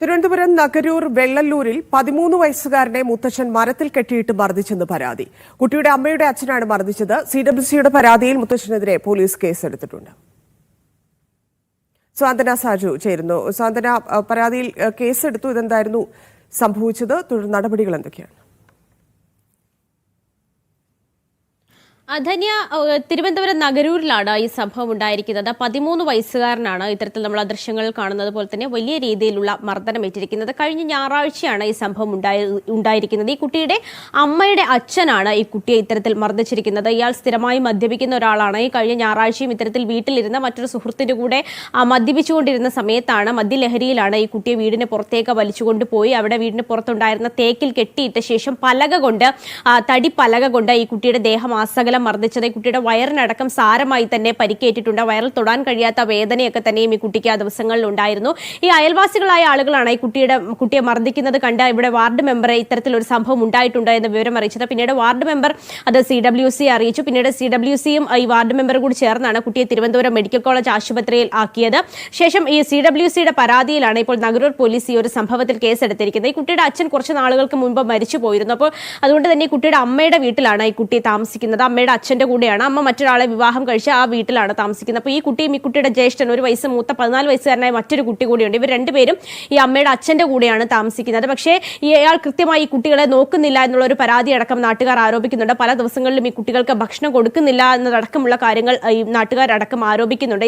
തിരുവനന്തപുരം നഗരൂർ വെള്ളല്ലൂരിൽ പതിമൂന്ന് വയസ്സുകാരനെ മുത്തച്ഛൻ മരത്തിൽ കെട്ടിയിട്ട് മർദ്ദിച്ചെന്ന് പരാതി. കുട്ടിയുടെ അമ്മയുടെ അച്ഛനാണ് മർദ്ദിച്ചത്. സി ഡബ്ല്യു സിയുടെ പരാതിയിൽ മുത്തച്ഛനെതിരെ പോലീസ് കേസെടുത്തിട്ടുണ്ട്. സാന്ത്വന സാജു ചേരുന്നു. സാന്ത്വന പരാതിയിൽ കേസെടുത്തു. ഇതെന്തായിരുന്നു സംഭവിച്ചത്? തുടർ നടപടികൾ എന്തൊക്കെയാണ്? ധന്യ ഏഹ്, തിരുവനന്തപുരം നഗരൂരിലാണ് ഈ സംഭവം ഉണ്ടായിരിക്കുന്നത്. പതിമൂന്ന് വയസ്സുകാരനാണ് ഇത്തരത്തിൽ നമ്മൾ ദൃശ്യങ്ങൾ കാണുന്നത് പോലെ തന്നെ വലിയ രീതിയിലുള്ള മർദ്ദനം ഏറ്റിരിക്കുന്നത്. കഴിഞ്ഞ ഞായറാഴ്ചയാണ് ഈ സംഭവം ഉണ്ടായി ഉണ്ടായിരിക്കുന്നത്. ഈ കുട്ടിയുടെ അമ്മയുടെ അച്ഛനാണ് ഈ കുട്ടിയെ ഇത്തരത്തിൽ മർദ്ദിച്ചിരിക്കുന്നത്. ഇയാൾ സ്ഥിരമായി മദ്യപിക്കുന്ന ഒരാളാണ്. ഈ കഴിഞ്ഞ ഞായറാഴ്ചയും ഇത്തരത്തിൽ വീട്ടിലിരുന്ന മറ്റൊരു സുഹൃത്തിന്റെ കൂടെ മദ്യപിച്ചുകൊണ്ടിരുന്ന സമയത്താണ് മദ്യലഹരിയിലാണ് ഈ കുട്ടിയെ വീടിന് പുറത്തേക്ക് വലിച്ചുകൊണ്ട് പോയി അവിടെ വീടിന് പുറത്തുണ്ടായിരുന്ന തേക്കിൽ കെട്ടിയിട്ട ശേഷം പലക കൊണ്ട് തടി പലക കൊണ്ട് ഈ കുട്ടിയുടെ ദേഹം ആസകലം മർദ്ദിച്ചത് ഈ കുട്ടിയുടെ വയറിനടക്കം സാരമായി തന്നെ പരിക്കേറ്റിട്ടുണ്ട്. വയറിൽ തൊടാൻ കഴിയാത്ത വേദനയൊക്കെ തന്നെയും ഈ കുട്ടിക്ക് ആ ദിവസങ്ങളിൽ ഉണ്ടായിരുന്നു. ഈ അയൽവാസികളായ ആളുകളാണ് ഈ കുട്ടിയുടെ കുട്ടിയെ മർദ്ദിക്കുന്നത് കണ്ട് ഇവിടെ വാർഡ് മെമ്പറെ ഇത്തരത്തിലൊരു സംഭവം ഉണ്ടായിട്ടുണ്ടോ എന്ന് വിവരം അറിയിച്ചത്. പിന്നീട് വാർഡ് മെമ്പർ അത് സി ഡബ്ല്യു സി അറിയിച്ചു. പിന്നീട് സി ഡബ്ല്യു സിയും ഈ വാർഡ് മെമ്പർ കൂടി ചേർന്നാണ് കുട്ടിയെ തിരുവനന്തപുരം മെഡിക്കൽ കോളേജ് ആശുപത്രിയിൽ ആക്കിയത്. ശേഷം ഈ സി ഡബ്ല്യു സിയുടെ പരാതിയിലാണ് ഇപ്പോൾ നഗരൂർ പോലീസ് ഈ ഒരു സംഭവത്തിൽ കേസെടുത്തിരിക്കുന്നത്. ഈ കുട്ടിയുടെ അച്ഛൻ കുറച്ച് നാളുകൾക്ക് മുൻപ് മരിച്ചു പോയിരുന്നു അപ്പോൾ അതുകൊണ്ട് തന്നെ ഈ കുട്ടിയുടെ അമ്മയുടെ വീട്ടിലാണ് ഈ കുട്ടി താമസിക്കുന്നത്. അമ്മയുടെ അച്ഛന്റെ കൂടെയാണ്. അമ്മ മറ്റൊരാളെ വിവാഹം കഴിച്ച് ആ വീട്ടിലാണ് താമസിക്കുന്നത്. അപ്പോൾ ഈ കുട്ടിയും ഈ കുട്ടിയുടെ ജ്യേഷ്ഠൻ ഒരു വയസ്സ് മൂത്ത പതിനാല് വയസ്സുകാരനായ മറ്റൊരു കുട്ടി കൂടിയുണ്ട്. ഇവർ രണ്ടുപേരും ഈ അമ്മയുടെ അച്ഛന്റെ കൂടെയാണ് താമസിക്കുന്നത്. പക്ഷേ ഇയാൾ കൃത്യമായി ഈ കുട്ടികളെ നോക്കുന്നില്ല എന്നുള്ള ഒരു പരാതി അടക്കം നാട്ടുകാർ ആരോപിക്കുന്നുണ്ട്. പല ദിവസങ്ങളിലും ഈ കുട്ടികൾക്ക് ഭക്ഷണം കൊടുക്കുന്നില്ല എന്നതടക്കമുള്ള കാര്യങ്ങൾ ഈ നാട്ടുകാരടക്കം ആരോപിക്കുന്നുണ്ട്.